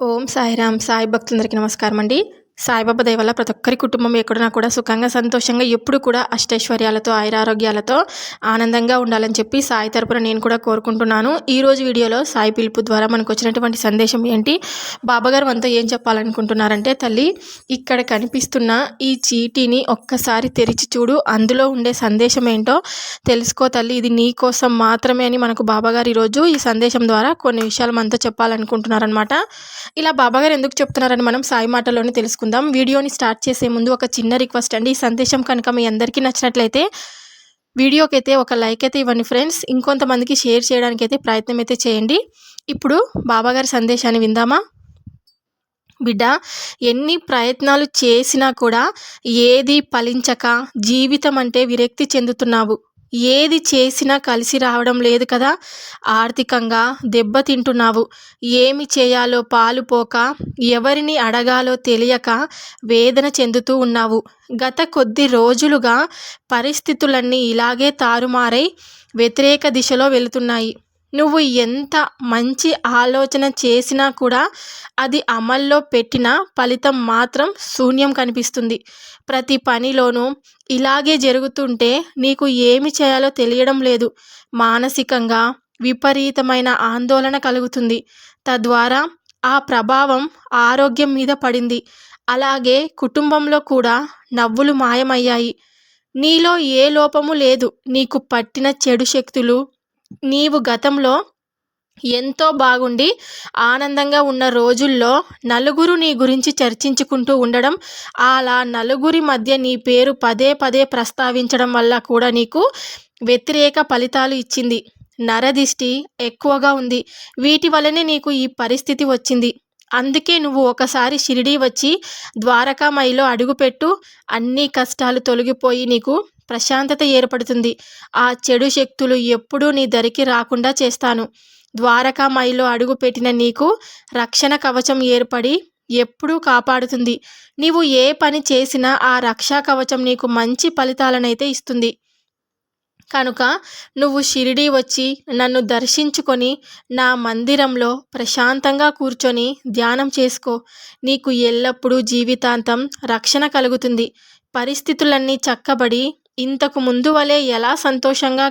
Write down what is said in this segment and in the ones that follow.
ఓం సాయిరామ్ సాయి భక్తులందరికీ నమస్కారం అండి సాయిబాబా దయ వల్ల ప్రతి ఒక్కరి కుటుంబం ఎక్కడున్నా కూడా సుఖంగా సంతోషంగా ఎప్పుడు కూడా అష్టైశ్వర్యాలతో ఆయురారోగ్యాలతో ఆనందంగా ఉండాలని చెప్పి సాయి తరపున నేను కూడా కోరుకుంటున్నాను. ఈ రోజు వీడియోలో సాయి పిలుపు ద్వారా మనకు వచ్చినటువంటి సందేశం ఏంటి? బాబాగారు అంతా ఏం చెప్పాలనుకుంటున్నారంటే తల్లి ఇక్కడ కనిపిస్తున్న ఈ చీటీని ఒక్కసారి తెరిచి చూడు. అందులో ఉండే సందేశం ఏంటో తెలుసుకో తల్లి. ఇది నీ కోసం మాత్రమే అని మనకు బాబాగారు ఈరోజు ఈ సందేశం ద్వారా కొన్ని విషయాలు మనతో చెప్పాలనుకుంటున్నారనమాట ఇలా బాబాగారు ఎందుకు చెప్తున్నారని మనం సాయి మాటలోనే తెలుసుకుందాం వీడియోని స్టార్ట్ చేసే ముందు ఒక చిన్న రిక్వెస్ట్ అండి. ఈ సందేశం కనుక మీ అందరికీ నచ్చినట్లయితే వీడియోకి అయితే ఒక లైక్ అయితే ఇవ్వండి ఫ్రెండ్స్. ఇంకొంతమందికి షేర్ చేయడానికి అయితే ప్రయత్నం అయితే చేయండి. ఇప్పుడు బాబాగారి సందేశాన్ని విందామా? బిడ్డ ఎన్ని ప్రయత్నాలు చేసినా కూడా ఏది ఫలించక జీవితం అంటే విరక్తి చెందుతున్నావు. ఏది చేసినా కలిసి రావడం లేదు కదా. ఆర్థికంగా దెబ్బతింటున్నావు ఏమి చేయాలో పాలుపోక ఎవరిని అడగాలో తెలియక వేదన చెందుతూ ఉన్నావు. గత కొద్ది రోజులుగా పరిస్థితులన్నీ ఇలాగే తారుమారై వ్యతిరేక దిశలో వెళుతున్నాయి. నువ్వు ఎంత మంచి ఆలోచన చేసినా కూడా అది అమల్లో పెట్టిన ఫలితం మాత్రం శూన్యం కనిపిస్తుంది. ప్రతి పనిలోనూ ఇలాగే జరుగుతుంటే నీకు ఏమి చేయాలో తెలియడం లేదు. మానసికంగా విపరీతమైన ఆందోళన కలుగుతుంది. తద్వారా ఆ ప్రభావం ఆరోగ్యం మీద పడింది. అలాగే కుటుంబంలో కూడా నవ్వులు మాయమయ్యాయి. నీలో ఏ లోపము లేదు. నీకు పట్టిన చెడు శక్తులు నీవు గతంలో ఎంతో బాగుండి ఆనందంగా ఉన్న రోజుల్లో నలుగురు నీ గురించి చర్చించుకుంటూ ఉండడం అలా నలుగురి మధ్య నీ పేరు పదే పదే ప్రస్తావించడం వల్ల కూడా నీకు వ్యతిరేక ఫలితాలు ఇచ్చింది. నరదిష్టి ఎక్కువగా ఉంది. వీటి వల్లనే నీకు ఈ పరిస్థితి వచ్చింది. అందుకే నువ్వు ఒకసారి షిరిడీ వచ్చి ద్వారకామయిలో అడుగుపెట్టు అన్ని కష్టాలు తొలగిపోయి నీకు ప్రశాంతత ఏర్పడుతుంది. ఆ చెడు శక్తులు ఎప్పుడూ నీ దరికి రాకుండా చేస్తాను. ద్వారకామయిలో అడుగుపెట్టిన నీకు రక్షణ కవచం ఏర్పడి ఎప్పుడూ కాపాడుతుంది. నీవు ఏ పని చేసినా ఆ రక్షా కవచం నీకు మంచి ఫలితాలనైతే ఇస్తుంది. కనుక నువ్వు షిరిడీ వచ్చి నన్ను దర్శించుకొని నా మందిరంలో ప్రశాంతంగా కూర్చొని ధ్యానం చేసుకో. నీకు ఎల్లప్పుడూ జీవితాంతం రక్షణ కలుగుతుంది. పరిస్థితులన్నీ చక్కబడి ఇంతకు ముందు వలె ఎలా సంతోషంగా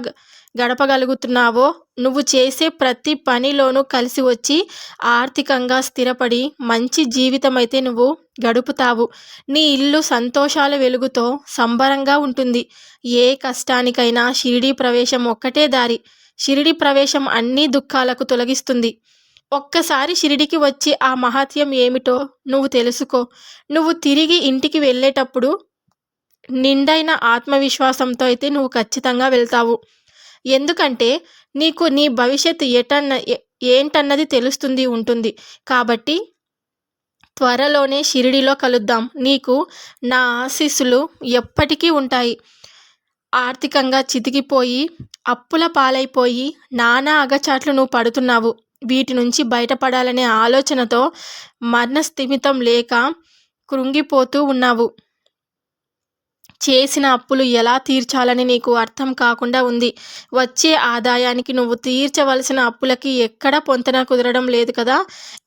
గడపగలుగుతున్నావో నువ్వు చేసే ప్రతి పనిలోనూ కలిసి వచ్చి ఆర్థికంగా స్థిరపడి మంచి జీవితం అయితే నువ్వు గడుపుతావు. నీ ఇల్లు సంతోషాల వెలుగుతో సంబరంగా ఉంటుంది. ఏ కష్టానికైనా షిరిడీ ప్రవేశం ఒక్కటే దారి. షిరిడి ప్రవేశం అన్ని దుఃఖాలకు తొలగిస్తుంది. ఒక్కసారి షిరిడికి వచ్చి ఆ మహాత్యం ఏమిటో నువ్వు తెలుసుకో. నువ్వు తిరిగి ఇంటికి వెళ్ళేటప్పుడు నిండైన ఆత్మవిశ్వాసంతో అయితే నువ్వు ఖచ్చితంగా వెళ్తావు. ఎందుకంటే నీకు నీ భవిష్యత్తు ఎటన్న ఏంటన్నది తెలుస్తుంది ఉంటుంది. కాబట్టి త్వరలోనే షిరిడిలో కలుద్దాం. నీకు నా ఆశీస్సులు ఎప్పటికీ ఉంటాయి. ఆర్థికంగా చితికిపోయి అప్పుల పాలైపోయి నానా అగచాట్లు నువ్వు పడుతున్నావు. వీటి నుంచి బయటపడాలనే ఆలోచనతో మరణస్థిమితం లేక కృంగిపోతూ ఉన్నావు. చేసిన అప్పులు ఎలా తీర్చాలని నీకు అర్థం కాకుండా ఉంది. వచ్చే ఆదాయానికి నువ్వు తీర్చవలసిన అప్పులకి ఎక్కడ పొంతన కుదరడం లేదు కదా.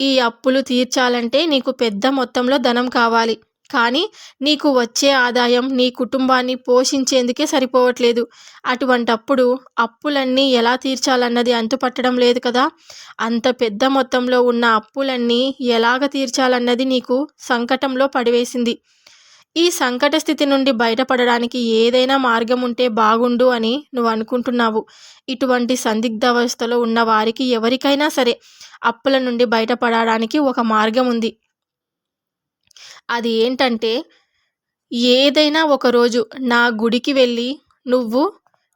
ఈ అప్పులు తీర్చాలంటే నీకు పెద్ద మొత్తంలో ధనం కావాలి. కానీ నీకు వచ్చే ఆదాయం నీ కుటుంబాన్ని పోషించేందుకే సరిపోవట్లేదు. అటువంటప్పుడు అప్పులన్నీ ఎలా తీర్చాలన్నది అంతుపట్టడం లేదు కదా. అంత పెద్ద మొత్తంలో ఉన్న అప్పులన్నీ ఎలాగ తీర్చాలన్నది నీకు సంకటంలో పడివేసింది. ఈ సంకట స్థితి నుండి బయటపడడానికి ఏదైనా మార్గం ఉంటే బాగుండు అని నువ్వు అనుకుంటున్నావు. ఇటువంటి సందిగ్ధావస్థలో ఉన్న వారికి ఎవరికైనా సరే అప్పుల నుండి బయటపడడానికి ఒక మార్గం ఉంది. అది ఏంటంటే ఏదైనా ఒకరోజు నా గుడికి వెళ్ళి నువ్వు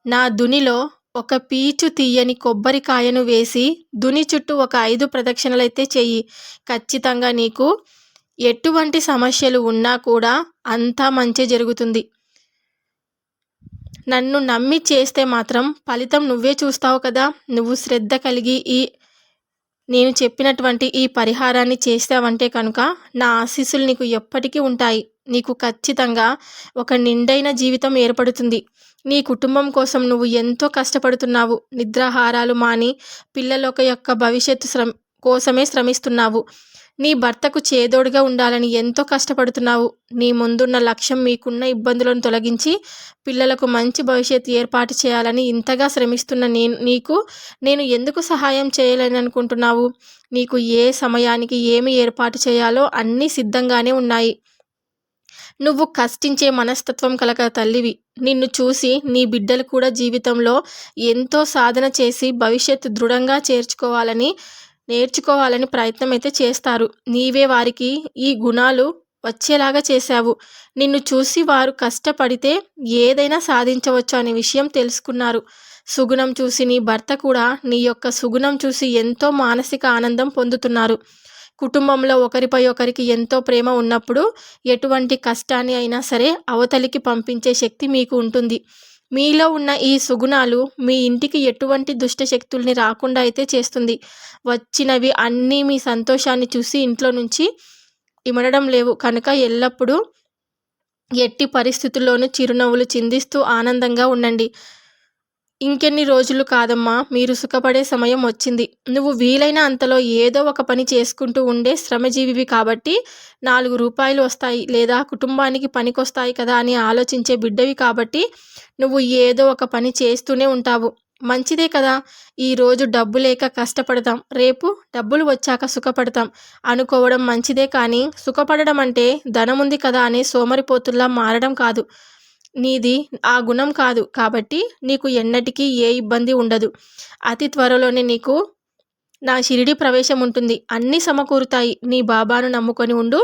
నా దునిలో ఒక పీచు తీయని కొబ్బరికాయను వేసి దుని చుట్టూ ఒక ఐదు ప్రదక్షిణలైతే చెయ్యి. ఖచ్చితంగా నీకు ఎటువంటి సమస్యలు ఉన్నా కూడా అంతా మంచి జరుగుతుంది. నన్ను నమ్మి చేస్తే మాత్రం ఫలితం నువ్వే చూస్తావు కదా. నువ్వు శ్రద్ధ కలిగి ఈ నేను చెప్పినటువంటి ఈ పరిహారాన్ని చేస్తావంటే కనుక నా ఆశీస్సులు నీకు ఎప్పటికీ ఉంటాయి. నీకు ఖచ్చితంగా ఒక నిండైన జీవితం ఏర్పడుతుంది. నీ కుటుంబం కోసం నువ్వు ఎంతో కష్టపడుతున్నావు. నిద్రాహారాలు మాని పిల్లల యొక్క భవిష్యత్తు శ్రమ కోసమే శ్రమిస్తున్నావు. నీ భర్తకు చేదోడుగా ఉండాలని ఎంతో కష్టపడుతున్నావు. నీ ముందున్న లక్ష్యం మీకున్న ఇబ్బందులను తొలగించి పిల్లలకు మంచి భవిష్యత్తు ఏర్పాటు చేయాలని ఇంతగా శ్రమిస్తున్న నేను నీకు నేను ఎందుకు సహాయం చేయాలని అనుకుంటున్నావు నీకు ఏ సమయానికి ఏమి ఏర్పాటు చేయాలో అన్నీ సిద్ధంగానే ఉన్నాయి. నువ్వు కష్టించే మనస్తత్వం కలక తల్లివి. నిన్ను చూసి నీ బిడ్డలు కూడా జీవితంలో ఎంతో సాధన చేసి భవిష్యత్తు దృఢంగా చేర్చుకోవాలని నేర్చుకోవాలని ప్రయత్నం అయితే చేస్తారు. నీవే వారికి ఈ గుణాలు వచ్చేలాగా చేశావు. నిన్ను చూసి వారు కష్టపడితే ఏదైనా సాధించవచ్చు అనే విషయం తెలుసుకున్నారు. సుగుణం చూసి నీ భర్త కూడా నీ యొక్క సుగుణం చూసి ఎంతో మానసిక ఆనందం పొందుతున్నారు. కుటుంబంలో ఒకరిపై ఒకరికి ఎంతో ప్రేమ ఉన్నప్పుడు ఎటువంటి కష్టాన్ని అయినా సరే అవతలికి పంపించే శక్తి మీకు ఉంటుంది. మీలో ఉన్న ఈ సుగుణాలు మీ ఇంటికి ఎటువంటి దుష్ట శక్తుల్ని రాకుండా అయితే చేస్తుంది. వచ్చినవి అన్నీ మీ సంతోషాన్ని చూసి ఇంట్లో నుంచి ఇమడడం లేవు. కనుక ఎల్లప్పుడూ ఎట్టి పరిస్థితుల్లోనూ చిరునవ్వులు చిందిస్తూ ఆనందంగా ఉండండి. ఇంకెన్ని రోజులు కాదమ్మా మీరు సుఖపడే సమయం వచ్చింది. నువ్వు వీలైన అంతలో ఏదో ఒక పని చేసుకుంటూ ఉండే శ్రమజీవివి కాబట్టి నాలుగు రూపాయలు వస్తాయి లేదా కుటుంబానికి పనికొస్తాయి కదా అని ఆలోచించే బిడ్డవి కాబట్టి నువ్వు ఏదో ఒక పని చేస్తూనే ఉంటావు. మంచిదే కదా ఈరోజు డబ్బు లేక కష్టపడతాం. రేపు డబ్బులు వచ్చాక సుఖపడతాం. అనుకోవడం మంచిదే కానీ సుఖపడడం అంటే ధనముంది కదా అనే సోమరిపోతుల్లా మారడం కాదు. నీది ఆ గుణం కాదు కాబట్టి నీకు ఎన్నటికీ ఏ ఇబ్బంది ఉండదు. అతి త్వరలోనే నీకు నా షిరిడి ప్రవేశం ఉంటుంది. అన్నీ సమకూరుతాయి. నీ బాబాను నమ్ముకొని ఉండు.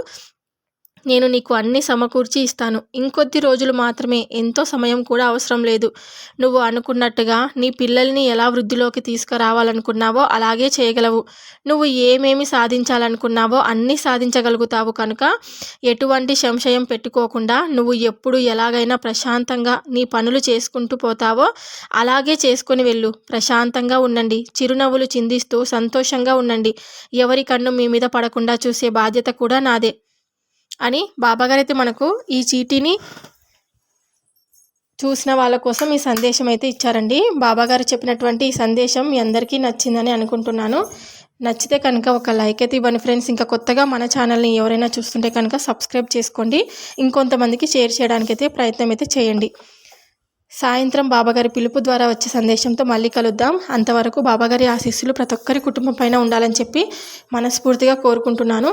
నేను నీకు అన్ని సమకూర్చి ఇస్తాను. ఇంకొద్ది రోజులు మాత్రమే. ఎంతో సమయం కూడా అవసరం లేదు. నువ్వు అనుకున్నట్టుగా నీ పిల్లల్ని ఎలా వృద్ధిలోకి తీసుకురావాలనుకున్నావో అలాగే చేయగలవు. నువ్వు ఏమేమి సాధించాలనుకున్నావో అన్నీ సాధించగలుగుతావు కనుక ఎటువంటి సంశయం పెట్టుకోకుండా నువ్వు ఎప్పుడు ఎలాగైనా ప్రశాంతంగా నీ పనులు చేసుకుంటూ పోతావో అలాగే చేసుకొని వెళ్ళు. ప్రశాంతంగా ఉండండి. చిరునవ్వులు చిందిస్తూ సంతోషంగా ఉండండి. ఎవరి కన్ను మీ మీద పడకుండా చూసే బాధ్యత కూడా నాదే. అని బాబాగారు అయితే మనకు ఈ చీటీని చూసిన వాళ్ళ కోసం ఈ సందేశం అయితే ఇచ్చారండి. బాబాగారు చెప్పినటువంటి ఈ సందేశం మీ అందరికీ నచ్చిందని అనుకుంటున్నాను. నచ్చితే కనుక ఒక లైక్ అయితే ఇవ్వండి ఫ్రెండ్స్. ఇంకా కొత్తగా మన ఛానల్ని ఎవరైనా చూస్తుంటే కనుక సబ్స్క్రైబ్ చేసుకోండి. ఇంకొంతమందికి షేర్ చేయడానికి అయితే ప్రయత్నం అయితే చేయండి. సాయంత్రం బాబాగారి పిలుపు ద్వారా వచ్చే సందేశంతో మళ్ళీ కలుద్దాం. అంతవరకు బాబాగారి ఆశీస్సులు ప్రతి ఒక్కరి కుటుంబం పైన ఉండాలని చెప్పి మనస్ఫూర్తిగా కోరుకుంటున్నాను.